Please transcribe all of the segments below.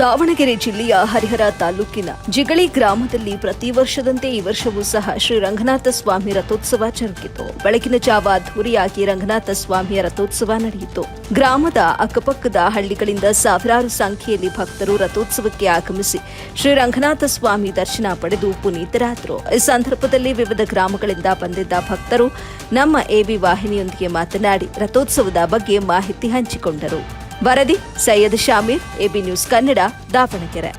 ದಾವಣಗೆರೆ ಜಿಲ್ಲೆಯ ಹರಿಹರ ತಾಲೂಕಿನ ಜಿಗಳಿ ಗ್ರಾಮದಲ್ಲಿ ಪ್ರತಿ ವರ್ಷದಂತೆ ಈ ವರ್ಷವೂ ಸಹ ಶ್ರೀ ರಂಗನಾಥ ಸ್ವಾಮಿ ರಥೋತ್ಸವ ಜರುಗಿತು. ಬೆಳಗಿನ ಜಾವ ಅದ್ದೂರಿಯಾಗಿ ರಂಗನಾಥ ಸ್ವಾಮಿಯ ರಥೋತ್ಸವ ನಡೆಯಿತು. ಗ್ರಾಮದ ಅಕ್ಕಪಕ್ಕದ ಹಳ್ಳಿಗಳಿಂದ ಸಾವಿರಾರು ಸಂಖ್ಯೆಯಲ್ಲಿ ಭಕ್ತರು ರಥೋತ್ಸವಕ್ಕೆ ಆಗಮಿಸಿ ಶ್ರೀ ರಂಗನಾಥ ಸ್ವಾಮಿ ದರ್ಶನ ಪಡೆದು ಪುನೀತರಾದರು. ಈ ಸಂದರ್ಭದಲ್ಲಿ ವಿವಿಧ ಗ್ರಾಮಗಳಿಂದ ಬಂದಿದ್ದ ಭಕ್ತರು ನಮ್ಮ ಎಬಿ ವಾಹಿನಿಯೊಂದಿಗೆ ಮಾತನಾಡಿ ರಥೋತ್ಸವದ ಬಗ್ಗೆ ಮಾಹಿತಿ ಹಂಚಿಕೊಂಡರು. ವರದಿ ಸೈಯದ್ ಶಾಮೀರ್ ಎಬಿ ನ್ಯೂಸ್ ಕನ್ನಡ ದಾವಣಗೆರೆ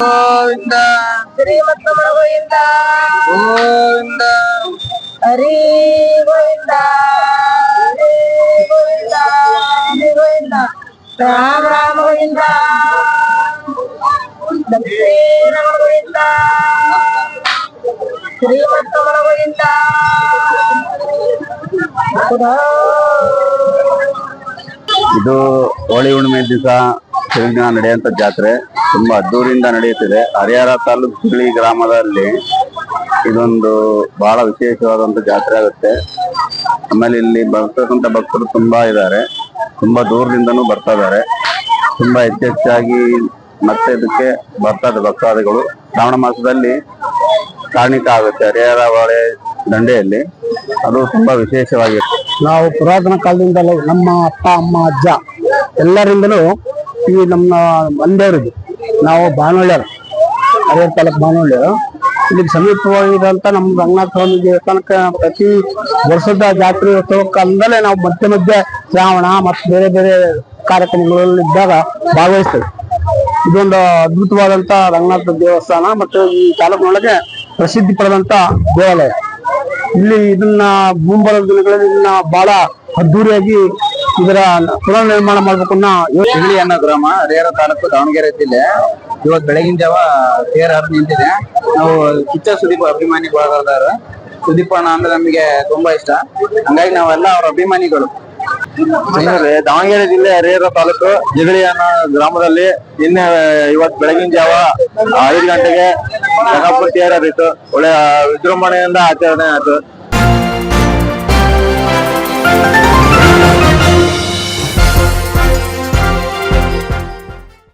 ಗೋವಿಂದ ಶ್ರೀಮತ್ತಮಣ ಗೋವಿಂದ ಗೋವಿಂದ ಹರಿ ಗೋವಿಂದ ಹರಿ ಗೋವಿಂದ ಹರಿ ಗೋವಿಂದ ರಾಮ ರಾಮ ಗೋವಿಂದ ಶ್ರೀರಮಣ ಗೋವಿಂದ ಶ್ರೀಮತ್ತಮಣ ಗೋವಿಂದ ಇದು ಹೋಳಿ ಹುಣ್ಣಿಮೆ ದಿವಸ ತಿರುಗಿನ ನಡೆಯುವಂತ ಜಾತ್ರೆ. ತುಂಬಾ ಅದ್ದೂರಿಯಿಂದ ನಡೆಯುತ್ತಿದೆ. ಹರಿಹರ ತಾಲೂಕು ಸುಳಿ ಗ್ರಾಮದಲ್ಲಿ ಇದೊಂದು ಬಹಳ ವಿಶೇಷವಾದಂತ ಜಾತ್ರೆ ಆಗುತ್ತೆ. ಆಮೇಲೆ ಇಲ್ಲಿ ಬರ್ತಕ್ಕಂಥ ಭಕ್ತರು ತುಂಬಾ ಇದ್ದಾರೆ. ತುಂಬಾ ದೂರದಿಂದನೂ ಬರ್ತಾ ಇದ್ದಾರೆ. ತುಂಬಾ ಹೆಚ್ಚೆಚ್ಚಾಗಿ ಮತ್ತೆ ಇದಕ್ಕೆ ಇದೆ ಭಕ್ತಾದಿಗಳು. ಶ್ರಾವಣ ಮಾಸದಲ್ಲಿ ಕಾರಣಿಕ ಆಗುತ್ತೆ. ಹರಿಹರ ಹೊಳೆ ದಂಡೆಯಲ್ಲಿ. ಅದು ತುಂಬಾ ವಿಶೇಷವಾಗಿ ನಾವು ಪುರಾತನ ಕಾಲದಿಂದಲೂ ನಮ್ಮ ಅಪ್ಪ, ಅಮ್ಮ, ಅಜ್ಜ ಎಲ್ಲರಿಂದಲೂ ಈ ನಮ್ಮ ಮಂದೇವ್ರಿಗೆ ನಾವು ಬಾನೊಳ್ಳೆಯರು ಹರಿಹರ ತಾಲೂಕು ಬಾನೊಳ್ಳೆಯರು ಇಲ್ಲಿಗೆ ಸಮೀಪವಾಗಿರುವಂತ ನಮ್ಮ ರಂಗನಾಥ ಸ್ವಾಮಿ ದೇವಸ್ಥಾನಕ್ಕೆ ಪ್ರತಿ ವರ್ಷದ ಜಾತ್ರೆ ಉತ್ಸವಕ್ಕಂದಲೇ ನಾವು ಮಧ್ಯೆ ಮಧ್ಯೆ ಶ್ರಾವಣ ಮತ್ತು ಬೇರೆ ಬೇರೆ ಕಾರ್ಯಕ್ರಮಗಳಲ್ಲಿ ಇದ್ದಾಗ ಭಾಗವಹಿಸ್ತೇವೆ. ಇದೊಂದು ಅದ್ಭುತವಾದಂಥ ರಂಗನಾಥ ದೇವಸ್ಥಾನ ಮತ್ತು ಈ ತಾಲೂಕಿನೊಳಗೆ ಪ್ರಸಿದ್ಧಿ ಪಡೆದಂಥ ದೇವಾಲಯ. ಇಲ್ಲಿ ಇದನ್ನ ಮುಂಬರುವ ದಿನಗಳಲ್ಲಿ ಇದನ್ನ ಬಹಳ ಅದ್ದೂರಿಯಾಗಿ ಇದರ ಪುನರ್ ನಿರ್ಮಾಣ ಮಾಡ್ಬೇಕು ಅನ್ನೋ ಯೋಚನೆ ಸಿಗಳಿ ಅನ್ನೋ ಗ್ರಾಮ ಹರಿಹರ ತಾಲೂಕು ದಾವಣಗೆರೆ ಜಿಲ್ಲೆ. ಇವತ್ತು ಬೆಳಗಿನ ಜಾವ ತೇರ ಹರಿದು ನಿಂತಿದೆ. ನಾವು ಕಿಚ್ಚ ಸುದೀಪ್ ಅಭಿಮಾನಿಗಳಾದಾರ ಸುದೀಪ್ ಅಣ್ಣ ಅಂದ್ರೆ ನಮಗೆ ತುಂಬಾ ಇಷ್ಟ. ಹಂಗಾಗಿ ನಾವೆಲ್ಲ ಅವ್ರ ಅಭಿಮಾನಿಗಳು. ದಾವಣಗೆರೆ ಜಿಲ್ಲೆ ಹರಿಹರ ತಾಲೂಕು ಜಿಗಳಿ ಅನ್ನೋ ಗ್ರಾಮದಲ್ಲಿ ನಿನ್ನೆ ಇವತ್ತು ಬೆಳಗಿನ ಜಾವ ಐದು ಗಂಟೆಗೆ ಜಗಪ್ಪು ತೇರ್ ಹರಿತು ಒಳ್ಳೆ ವಿಜೃಂಭಣೆಯಿಂದ ಆಚರಣೆ ಆಯ್ತು.